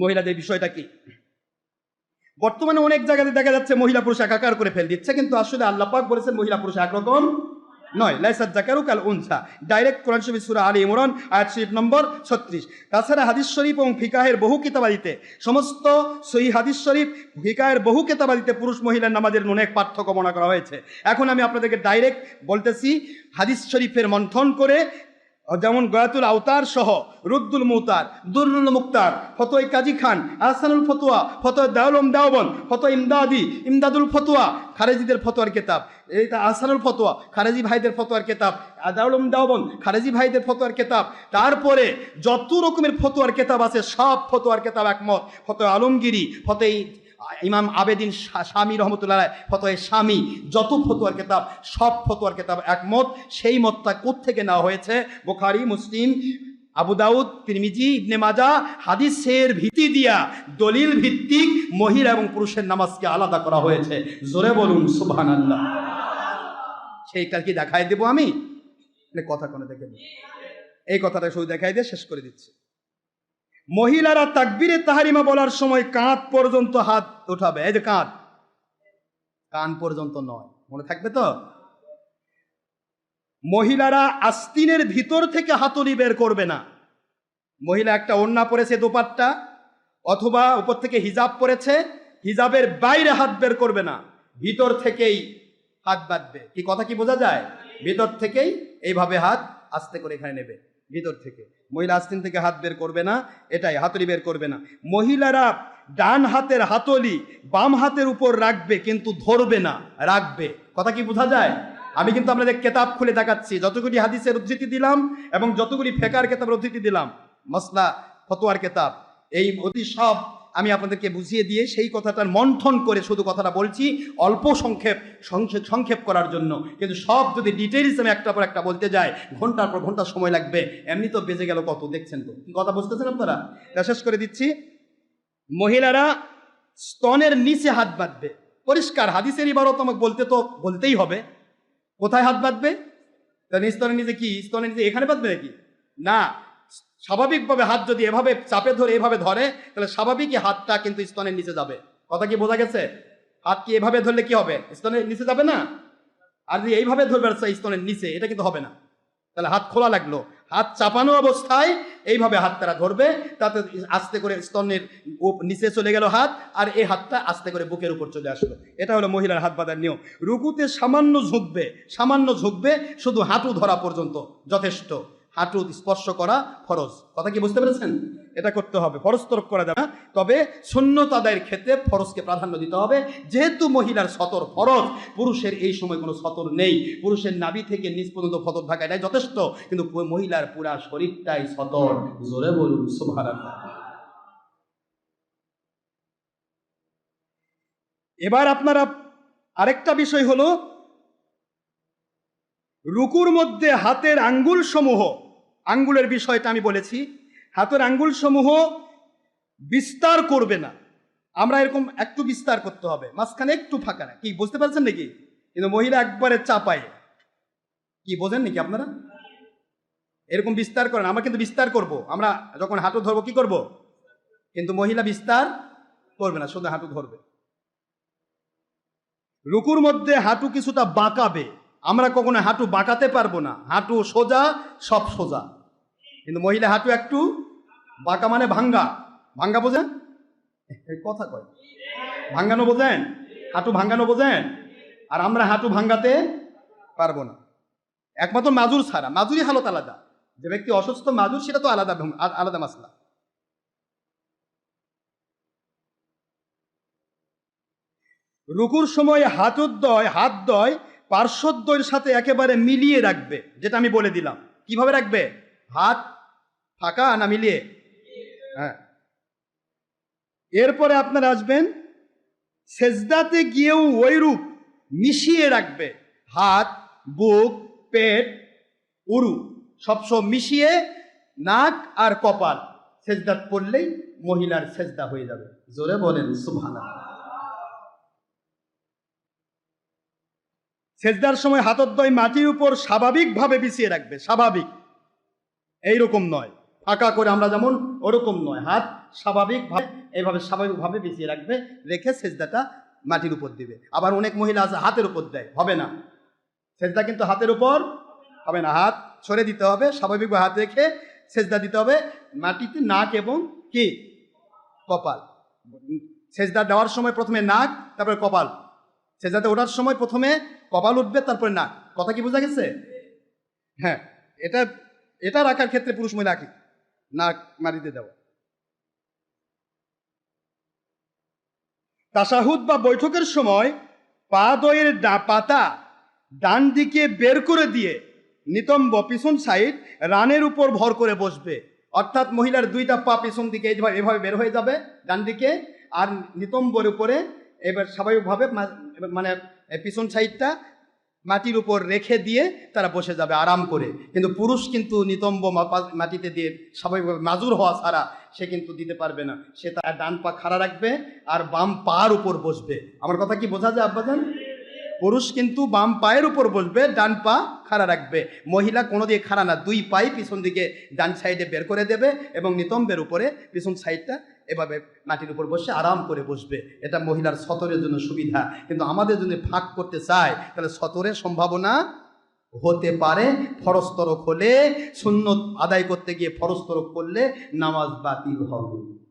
মহিলাদের বিষয়টা কি? বর্তমানে অনেক জায়গাতে দেখা যাচ্ছে মহিলা পুরুষ একাকার করে ফেল দিচ্ছে, কিন্তু আসলে আল্লাহ পাক বলেছেন মহিলা পুরুষ একরকম নয়। লাইসাত জাকারু কাল উনসা। ডাইরেক্ট কোরআন শরীফ সূরা আলী ইমরান, আয়াত শরীফ নম্বর 36 তাছাড়া হাদিস শরীফ এবং ফিকাহের বহু কিতাবাদিতে সমস্ত সহি হাদিস শরীফ, ফিকাহের বহু কিতাবাদিতে পুরুষ মহিলার নামাজের অনেক পার্থক্য মনে করা হয়েছে। এখন আমি আপনাদেরকে ডাইরেক্ট বলতেছি, হাদিস শরীফের মন্থন করে যেমন গয়াতুল আওতার সহ রুদ্দুল মুতার দুরুল মুক্তার, ফতোয় কাজী খান, আহসানুল ফতোয়া, ফতোয় দাউলম দাওবন ফতো ইমদাদি, ইমদাদুল ফতোয়া, খারেজিদের ফতোয়ার কেতাব। এইটা আহসানুল ফতোয়া, খারেজি ভাইদের ফতোয়ার কেতাব। দাউলম দাওবন খারেজি ভাইদের ফতোয়ার কেতাব। তারপরে যত রকমের ফতোয়ার কেতাব আছে, সব ফতোয়ার কেতাব একমত। ফতোয় আলমগিরি, ফতোয় ইমাম আবেদিন স্বামী রহমতুল্লাহ ফতোয় স্বামী যত ফতোয়ার কেতাব, সব ফতোয়ার কেতাব একমত, সেই মতটা কোত্থেকে নেওয়া হয়েছে? বোখারি, মুসলিম, আবু দাউদ, তিরমিজি, ইবনে মাজা, হাদিসের ভিত্তি দিয়া দলিল ভিত্তিক মহিলা এবং পুরুষের নামাজকে আলাদা করা হয়েছে। জোরে বলুন সুবহান আল্লাহ সেইটা কি দেখাই দেবো আমি? মানে কথা কোনো দেখে এই কথাটা শুধু দেখাই দিয়ে শেষ করে দিচ্ছি। মহিলারা তাকবিরে তাহারিমা বলার সময় কাঁধ পর্যন্ত হাত উঠাবে। এই যে কাঁধ। কান পর্যন্ত নয়। মনে থাকবে তো? মহিলারা আস্তিনের ভিতর থেকে হাতুড়ি বের করবে না। মহিলা একটা ওড়না পরেছে দোপাট্টা, অথবা উপর থেকে হিজাব পরেছে, হিজাবের বাইরে হাত বের করবে না। ভিতর থেকেই হাত বাঁধবে। কি কথা কি বোঝা যায়? ভিতর থেকেই এইভাবে হাত আস্তে করে এখানে নেবে। ভিতর থেকে। মহিলা আস্তিন থেকে হাত বের করবে না, এটাই, হাতুড়ি বের করবে না। মহিলারা ডান হাতের হাতলি বাম হাতের উপর রাখবে, কিন্তু ধরবে না, রাখবে। কথা কি বোঝা যায়? আমি কিন্তু আপনাদের কেতাব খুলে দেখাচ্ছি। যতগুলি হাদিসের উদ্ধৃতি দিলাম এবং যতগুলি ফেকার কেতাবের উদ্ধৃতি দিলাম, মসলা, ফতোয়ার কেতাব, এই অতি সব আমি আপনাদেরকে বুঝিয়ে দিয়ে সেই কথাটার মন্থন করে শুধু কথাটা বলছি, অল্প সংক্ষেপ সংক্ষেপ করার জন্য। কিন্তু সব যদি ডিটেইলস আমি একটা পর একটা বলতে যাই ঘণ্টার পর ঘণ্টা সময় লাগবে। এমনি তো বেজে গেল কত, দেখছেন তো? কি কথা বুঝতেছেন আপনারা? শেষ করে দিচ্ছি। মহিলারা স্তনের নিচে হাত বাঁধবে। পরিষ্কার, হাদিসের ইবারত আমাকে বলতে তো বলতেই হবে। কোথায় হাত বাঁধবে? স্তনের নিচে কি? স্তনের নিচে এখানে বাঁধবে নাকি? না। স্বাভাবিকভাবে হাত যদি এভাবে চাপে ধরে এভাবে ধরে, তাহলে স্বাভাবিকই হাতটা কিন্তু স্তনের নিচে যাবে। কথা কি বোঝা গেছে? হাত কি এভাবে ধরলে কি হবে? স্তনের নিচে যাবে না? আর যদি এইভাবে ধরবে স্তনের নিচে, এটা কিন্তু হবে না। তাহলে হাত খোলা লাগল। হাত চাপানো অবস্থায় এইভাবে হাত তারা ধরবে, তাতে আস্তে করে স্তনের নিচে চলে গেল হাত, আর এই হাতটা আস্তে করে বুকের উপর চলে আসলো। এটা হলো মহিলার হাত বাঁধার নিয়ম। রুকুতে সামান্য ঝুঁকবে সামান্য ঝুঁকবে, শুধু হাঁটু ধরা পর্যন্ত যথেষ্ট। হাঁটু স্পর্শ করা ফরজ। কথা কি বুঝতে পেরেছেন? এটা করতে হবে, ফরজ তরক করা যাবে না। তবে শূন্যত আদায়ের ক্ষেত্রে ফরজকে প্রাধান্য দিতে হবে। যেহেতু মহিলার সতর ফরজ, পুরুষের এই সময় কোনো সতর নেই। পুরুষের নাভি থেকে নিজ পর্যন্ত ফতর থাকা এটাই যথেষ্ট। কিন্তু মহিলার পুরা শরীরটাই সতর। জোরে বলুন, সুবহানাল্লাহ। এবার আপনারা আরেকটা বিষয় হলো, রুকুর মধ্যে হাতের আঙ্গুল সমূহ আঙ্গুলের বিষয়টা আমি বলেছি, হাতের আঙ্গুল সমূহ বিস্তার করবে না। আমরা এরকম একটু বিস্তার করতে হবে, মাঝখানে একটু ফাঁকা না। কি, বুঝতে পারছেন নাকি? কিন্তু মহিলা একবারে চাপায়। কি, বোঝেন নাকি আপনারা? এরকম বিস্তার করেন, আমরা কিন্তু বিস্তার করব। আমরা যখন হাঁটু ধরবো, কি করব? কিন্তু মহিলা বিস্তার করবে না, শুধু হাঁটু ধরবে। রুকুর মধ্যে হাঁটু কিছুটা বাঁকাবে। আমরা কখনো হাঁটু বাঁকাতে পারব না। হাঁটু সোজা, সব সোজা। কিন্তু মহিলা হাঁটু একটু বাঁকা মানে ভাঙ্গা। ভাঙ্গা বোঝেন? কথা কয়। ভাঙ্গানো বোঝেন? হাঁটু ভাঙ্গানো বোঝেন? আর আমরা হাঁটু ভাঙ্গাতে পারব না। একমাত্র মাজুর ছাড়া। মাজুরি হালত আলাদা। যে ব্যক্তি অসুস্থ, মাজুর, সেটা তো আলাদা আলাদা মাসলা। রুকুর সময় হাতোদ্দয় হাত দয় পার্শ্বদ্বয়ের সাথে একেবারে মিলিয়ে রাখবে, যেটা আমি বলে দিলাম। কীভাবে রাখবে? হাত ফাঁকা না মিলিয়ে? হ্যাঁ। এরপরে আপনারা আসবেন, সেজদাতে গিয়েও ওইরূপ মিশিয়ে রাখবে। হাত, বুক, পেট, উরু, সবসব মিশিয়ে নাক আর কপাল। সেজদাত পড়লেই মহিলার সেজদা হয়ে যাবে। জোরে বলেন, সুবহানাল্লাহ। সেজদার সময় হাতদ্বয় মাটির উপর স্বাভাবিকভাবে বিছিয়ে রাখবে, স্বাভাবিক। এইরকম নয়। ফাঁকা করে আমরা যেমন ওরকম নয়। হাত স্বাভাবিকভাবে, এইভাবে স্বাভাবিকভাবে বিছিয়ে রাখবে, রেখে সেজদাটা মাটির উপর দিবে। আবার অনেক মহিলা আছে, হাতের উপর দেয়। হবে না। সেজদা কিন্তু হাতের উপর হবে না। হাত ছড়ে দিতে হবে, স্বাভাবিকভাবে হাত রেখে সেজদা দিতে হবে। মাটিতে নাক এবং কি? কপাল। সেজদা দেওয়ার সময় প্রথমে নাক, তারপরে কপাল। সেজদাতে ওঠার সময় প্রথমে কপাল উঠবে, তারপরে নাক। কথা কি বোঝা গেছে? হ্যাঁ এটা এটা রাখার ক্ষেত্রে পুরুষ মহিলা একই নাক মাটিতে দেওয়া। তাসাহুদ বা বৈঠকের সময় পা দয়ের পাতা ডান দিকে বের করে দিয়ে নিতম্ব পিছন সাইড রানের উপর ভর করে বসবে। অর্থাৎ মহিলার দুইটা পা পিছন দিকে এভাবে বের হয়ে যাবে ডান দিকে, আর নিতম্বর উপরে এবার স্বাভাবিকভাবে মানে পিছন সাইডটা মাটির উপর রেখে দিয়ে তারা বসে যাবে আরাম করে। কিন্তু পুরুষ কিন্তু নিতম্ব মাটিতে দিয়ে স্বাভাবিকভাবে মাজুর হওয়া ছাড়া সে কিন্তু দিতে পারবে না। সে তার ডান পা খাড়া রাখবে আর বাম পার উপর বসবে। আমার কথা কি বোঝা যায়, আব্বাজান? পুরুষ কিন্তু বাম পায়ের উপর বসবে, ডান পা খাড়া রাখবে। মহিলা কোনো দিকে খাড়া না, দুই পাই পিছন দিকে ডান সাইডে বের করে দেবে এবং নিতম্বের উপরে পিছন সাইডটা এভাবে মাটির উপর বসে আরাম করে বসবে। এটা মহিলার সতরের জন্য সুবিধা। কিন্তু আমাদের যদি ফাঁক করতে চায়, তাহলে সতরের সম্ভাবনা হতে পারে। ফরস্তরক হলে, সুন্নত আদায় করতে গিয়ে ফরস্তরক করলে নামাজ বাতিল হবে।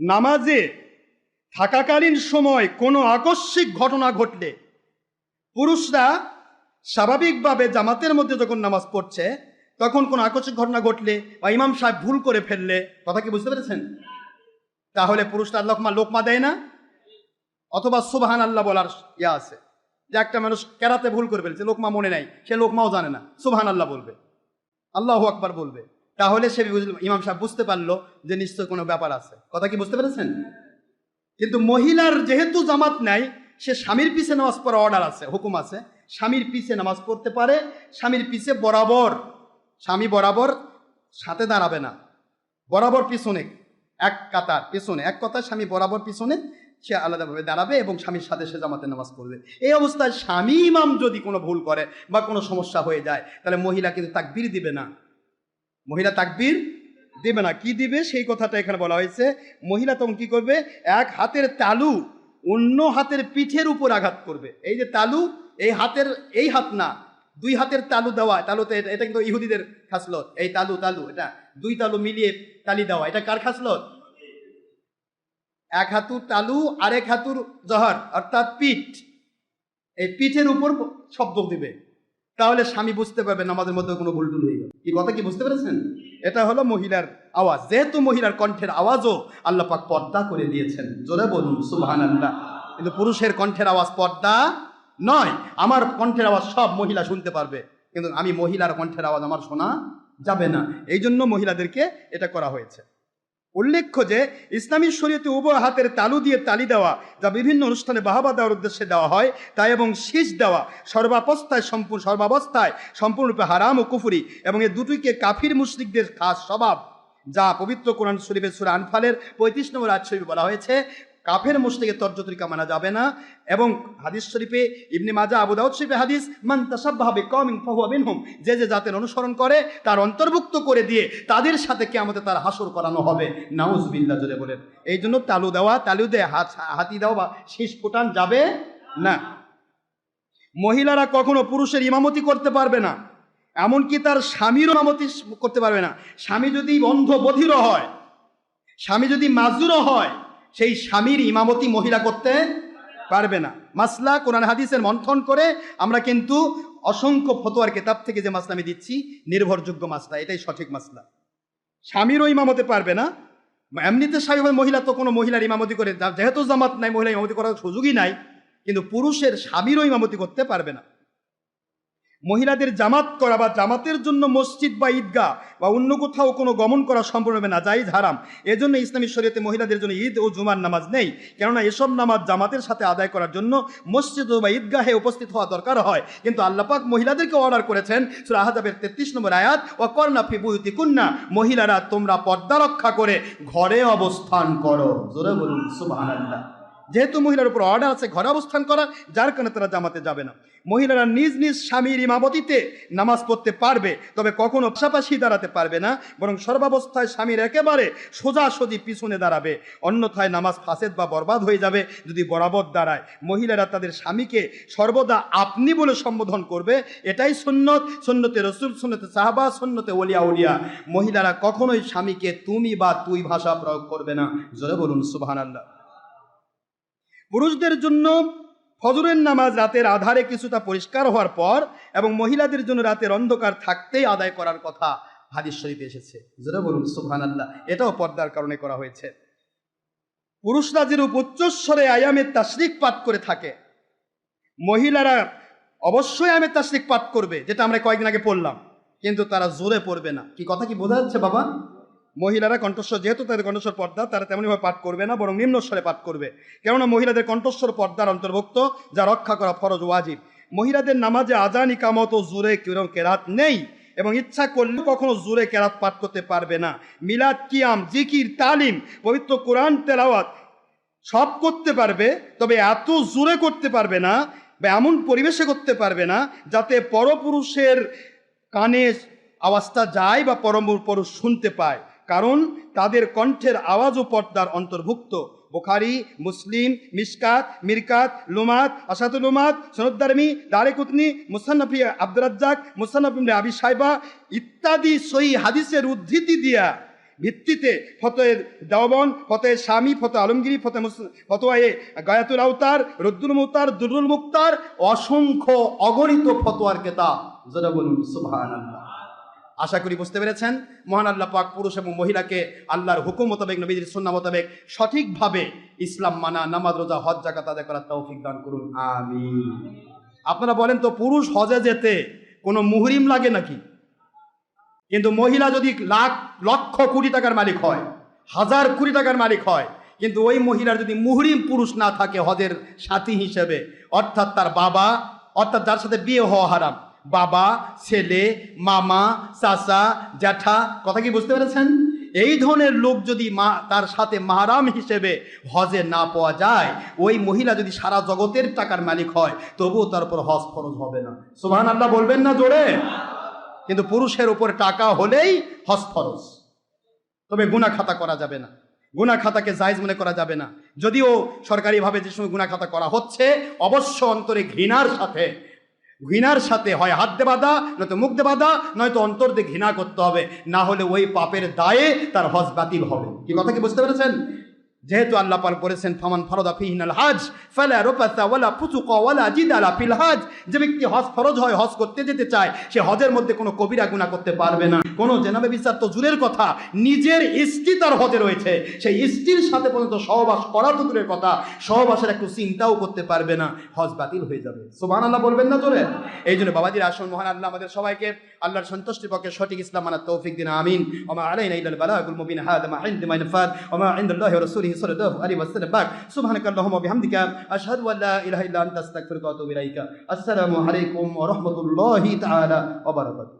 নামাজে থাকাকালীন সময় কোনো আকস্মিক ঘটনা ঘটলে পুরুষরা স্বাভাবিকভাবে জামাতের মধ্যে যখন নামাজ পড়ছে, তখন কোনো আকস্মিক ঘটনা ঘটলে বা ইমাম সাহেব ভুল করে ফেললে, কথা কি বুঝতে পেরেছেন? তাহলে পুরুষরা লোকমা লোকমা দেয় না? অথবা সুবাহান আল্লাহ বলার ইয়া আছে, যে একটা মানুষ কেরাতে ভুল করে ফেলছে, লোকমা মনে নাই, সে লোকমাও জানে না সুবাহান আল্লাহ বলবে। আল্লাহ আকবার বলবে। তাহলে সে ইমাম সাহেব বুঝতে পারল যে নিশ্চয় কোনো ব্যাপার আছে। কথা কি বুঝতে পেরেছেন? কিন্তু মহিলার যেহেতু জামাত নাই, সে স্বামীর পিছে নামাজ পড়া অর্ডার আছে, হুকুম আছে স্বামীর পিছে নামাজ পড়তে পারে, স্বামীর পিছে বরাবর, স্বামী বরাবর সাথে দাঁড়াবে না। বরাবর পিছনে, এক কাতার পিছনে, এক কথায় স্বামী বরাবর পিছনে সে আলাদাভাবে দাঁড়াবে এবং স্বামীর সাথে সে জামাতে নামাজ পড়বে। এই অবস্থায় স্বামী ইমাম যদি কোনো ভুল করে বা কোনো সমস্যা হয়ে যায়, তাহলে মহিলা কিন্তু তাকবির দিবে না। মহিলা তাকবির দেবে না। কি দিবে? সেই কথাটা এখানে বলা হয়েছে। মহিলা তখন কি করবে? এক হাতের তালু অন্য হাতের পিঠের উপর আঘাত করবে। এই যে তালু এই হাতের, এই হাত না, দুই হাতের তালু দেওয়া, তালুতে এটা- কিন্তু ইহুদিদের খাসলত। এই তালু তালু, এটা, দুই তালু মিলিয়ে তালি দেওয়া, এটা কার খাসলত? এক হাতুর তালু, আরেক হাতুর জহর, অর্থাৎ পিঠ। এই পিঠের উপর শব্দ দিবে। তাহলে স্বামী বুঝতে পারবে নামাজের মধ্যে কোনো ভুল টুল হয়ে গেল। কি কথা কি বুঝতে পেরেছেন? এটা হলো মহিলার আওয়াজ। যেহেতু মহিলার কণ্ঠের আওয়াজও আল্লাহ পাক পর্দা করে দিয়েছেন। জোরে বলুন আল্লাহ কিন্তু পুরুষের কণ্ঠের আওয়াজ পর্দা নয়, আমার কণ্ঠের আওয়াজ সব মহিলা শুনতে পারবে। কিন্তু আমি মহিলার কণ্ঠের আওয়াজ আমার শোনা যাবে না। এই জন্য মহিলাদেরকে এটা করা হয়েছে। উল্লেখ্য যে, ইসলামী শরীয়তে উভয় হাতের তালু দিয়ে তালি দেওয়া যা বিভিন্ন অনুষ্ঠানে বাহাবা দেওয়ার উদ্দেশ্যে দেওয়া হয় তাই এবং শীষ দেওয়া সর্বাবস্থায় সম্পূর্ণ সর্বাবস্থায় সম্পূর্ণরূপে হারাম ও কুফুরি এবং এই দুটিকে কাফির মুশরিকদের খাস স্বভাব, যা পবিত্র কোরআন শরীফের সুরা আনফালের পঁয়ত্রিশ নম্বর শরীফে বলা হয়েছে কাফের মুশরিকের তর্জতরিকা মানা যাবে না। এবং হাদিস শরীফে ইবনে মাজা, আবু দাউদ শরীফে হাদিস, মান তাসাব্বাহা বিকওমিন ফাহুয়া মিনহুম যে যে জাতের অনুসরণ করে, তার অন্তর্ভুক্ত করে দিয়ে তাদের সাথে কিয়ামতে তার হাসর করানো হবে। নাউজুবিল্লাহ, জোরে বলেন। এই জন্য তালু দেওয়া, তালু দিয়ে হাত দেওয়া বা শীষ ফোটান যাবে না। মহিলারা কখনো পুরুষের ইমামতি করতে পারবে না। এমনকি তার স্বামীরও ইমামতি করতে পারবে না। স্বামী যদি অন্ধ বধির হয়, স্বামী যদি মাজুরও হয় সেই স্বামীর ইমামতি মহিলা করতে পারবে না। মাসলা কোরআন হাদিসের মন্থন করে আমরা কিন্তু অসংখ্য ফতোয়ার কেতাব থেকে যে মাসলা আমি দিচ্ছি, নির্ভরযোগ্য মাসলা, এটাই সঠিক মাসলা। স্বামীরও ইমামতে পারবে না। এমনিতে স্বাভাবিক মহিলা তো কোনো মহিলার ইমামতি করে যেহেতু জামাত নাই মহিলা ইমামতি করার সুযোগই নাই, কিন্তু পুরুষের স্বামীরও ইমামতি করতে পারবে না। মহিলাদের জামাত করা বা জামাতের জন্য মসজিদ বা ঈদগাহ বা অন্য কোথাও কোনো গমন করা সম্পূর্ণ হবে না জাইজ হারাম। এজন্য ইসলামী শরীয়তে মহিলাদের জন্য ঈদ ও জুমার নামাজ নেই। কেননা এসব নামাজ জামাতের সাথে আদায় করার জন্য মসজিদ বা ঈদগাহে উপস্থিত হওয়া দরকার হয়। কিন্তু আল্লাপাক মহিলাদেরকে অর্ডার করেছেন সুরা তেত্রিশ নম্বর আয়াত ও কর্ণা ফিবুতি কুন্না মহিলারা তোমরা পর্দা রক্ষা করে ঘরে অবস্থান করো। জোরে বলুন, সুবহানাল্লাহ। যেহেতু মহিলার উপর অর্ডার আছে, ঘরে অবস্থান করা, যার কারণে তারা জামাতে যাবে না। মহিলারা নিজ নিজ স্বামীর ইমামতিতে নামাজ পড়তে পারবে, তবে কখনো পাশাপাশি দাঁড়াতে পারবে না, বরং সর্বাবস্থায় স্বামীর একেবারে সোজাসুজি পিছনে দাঁড়াবে। অন্যথায় নামাজ ফাঁসেদ বা বরবাদ হয়ে যাবে, যদি বরাবর দাঁড়ায়। মহিলারা তাদের স্বামীকে সর্বদা আপনি বলে সম্বোধন করবে, এটাই সুন্নত। সুন্নতে রসুল, সুন্নতে সাহাবা, সুন্নতে ওলিয়া, উলিয়া। মহিলারা কখনোই স্বামীকে তুমি বা তুই ভাষা প্রয়োগ করবে না। জোরে বলুন সুবাহান আল্লাহ পুরুষদের জন্য ফজরের নামাজ রাতের আধারে কিছুটা পরিষ্কার হওয়ার পর এবং মহিলাদের জন্য রাতের অন্ধকার থাকতেই আদায় করার কথা হাদিস শরীফে এসেছে। যেটা বলুন সুবহান আল্লাহ এটাও পর্দার কারণে করা হয়েছে। পুরুষরা যেরূপ উচ্চস্বরে আয়ামের তাশরিক পাঠ করে থাকে, মহিলারা অবশ্যই আয়ামের তাশরিক পাঠ করবে, যেটা আমরা কয়েকদিন আগে পড়লাম, কিন্তু তারা জোরে পড়বে না। কি কথা কি বোঝা যাচ্ছে বাবা? মহিলারা কণ্ঠস্বর, যেহেতু তাদের কণ্ঠস্বর পর্দা, তারা তেমনইভাবে পাঠ করবে না, বরং নিম্নস্বরে পাঠ করবে। কেননা মহিলাদের কণ্ঠস্বর পর্দার অন্তর্ভুক্ত, যা রক্ষা করা ফরজ ওয়াজিব। মহিলাদের নামাজে আজান, ইকামত ও জোরে কিরম কেরাত নেই এবং ইচ্ছা করলেও কখনো জোরে কেরাত পাঠ করতে পারবে না। মিলাদ, কিয়াম, জিকির, তালিম, পবিত্র কোরআন, তেলাওয়াত সব করতে পারবে, তবে এত জোরে করতে পারবে না বা এমন পরিবেশে করতে পারবে না যাতে পরপুরুষের কানে আওয়াজটা যায় বা পরম পুরুষ শুনতে পায়। কারণ তাদের কণ্ঠের আওয়াজও পর্দার অন্তর্ভুক্ত। বুখারি, মুসলিম মিসকাত মিরকাত, লুমাত আসাতুল লুমাত সনদ্দারমি দারেকুতনি মুসান্নফি আব্দুর রাজ্জাক, মুসান্নফ ইবনে আবি সাইবা ইত্যাদি সই হাদিসের উদ্ধৃতি দিয়া ভিত্তিতে ফতোয়ের দেওবন ফতোয়ের স্বামী ফতো আলমগিরি ফতে ফতোয়ে গায়াতুল আউতার রদ্দুল মুক্তার দুরুল মুক্তার অসংখ্য অগণিত ফতোয়ার কেতাব। যেটা বলুন, সুবহানাল্লাহ। আশা করি বুঝতে পেরেছেন? মহান আল্লাহ পাক পুরুষ এবং মহিলাকে আল্লাহর হুকুম মোতাবেক নবীদের সুন্না মোতাবেক সঠিকভাবে ইসলাম মানা, নামাজ, রোজা, হজ জাকাত আদায় করার তৌফিক দান করুন। আমি আপনারা বলেন তো, পুরুষ হজে যেতে কোনো মুহরিম লাগে নাকি? কিন্তু মহিলা যদি লাখ, লক্ষ, কোটি টাকার মালিক হয়, হাজার, কোটি টাকার মালিক হয়, কিন্তু ওই মহিলার যদি মুহরিম পুরুষ না থাকে হজের সাথী হিসেবে, অর্থাৎ তার বাবা, অর্থাৎ যার সাথে বিয়ে হওয়া হারাম বাবা, ছেলে, মামা, চাচা, জ্যাঠা, কথা কি বুঝতে পেরেছেন? এই ধরনের লোক যদি মা, তার সাথে মাহারাম হিসেবে হজে না পাওয়া যায়, ওই মহিলা যদি সারা জগতের টাকার মালিক হয়, তবুও তার উপর হজ খরচ হবে না। সুবহান আল্লাহ বলবেন না জোরে? কিন্তু পুরুষের উপরে টাকা হলেই হজ খরচ তবে গুনা খাতা করা যাবে না। গুনা খাতাকে জায়জ মনে করা যাবে না। যদিও সরকারিভাবে যে সময় গুনা খাতা করা হচ্ছে, অবশ্য অন্তরে ঘৃণার সাথে ঘৃণার সাথে হয়। হাত দে বাঁধা, নয়তো মুখ দে বাঁধা, নয়তো অন্তর দিয়ে ঘৃণা করতে হবে। না হলে ওই পাপের দায়ে তার হজ বাতিল হবে। কি কথা কি বুঝতে পেরেছেন? যেহেতু আল্লাহ পাক বলেছেন, ফামান ফরদা ফিহিনাল হাজ, ফালা রুফাসা ওয়ালা ফুসুকা ওয়ালা জিদালা ফিল হাজ। যে ব্যক্তি হজ ফরজ হয়, হজ করতে যেতে চায়, সে হজের মধ্যে কোনো কবিরা গুনাহ করতে পারবে না। কোনো জেনাবে বিচার তো দূরের কথা, নিজের স্ত্রী তার হজে রয়েছে, সেই স্ত্রীর সাথে পর্যন্ত সহবাস করা তো দূরের কথা, সহবাসের একটু চিন্তাও করতে পারবে না, হজ বাতিল হয়ে যাবে। সুবহান আল্লাহ বলবেন না জোরে? এই জন্য বাবাজির আসন মহান আল্লাহ আমাদের সবাইকে আল্লাহর সন্তুষ্টি পক্ষে সঠিক ইসলাম মানার তৌফিক দিন, আমিন। ওমা আলাইনা ইলাল বালাগুল মুবিন, হাদা মা ইনদি মা ইনফাদ ওমা ইনদাল্লাহি ওয়া সাল্লাল্লাহু আলাইহি ওয়াসাল্লাম বাক সুবহানাকা আল্লাহুম্মা ওয়া বিহামদিকা আশহাদু আন লা ইলাহা ইল্লা আনতা আস্তাগফিরুকা ওয়া আতুবু ইলাইকা আসসালামু আলাইকুম ওয়া রাহমাতুল্লাহি তাআলা ওয়া বারাকাতুহু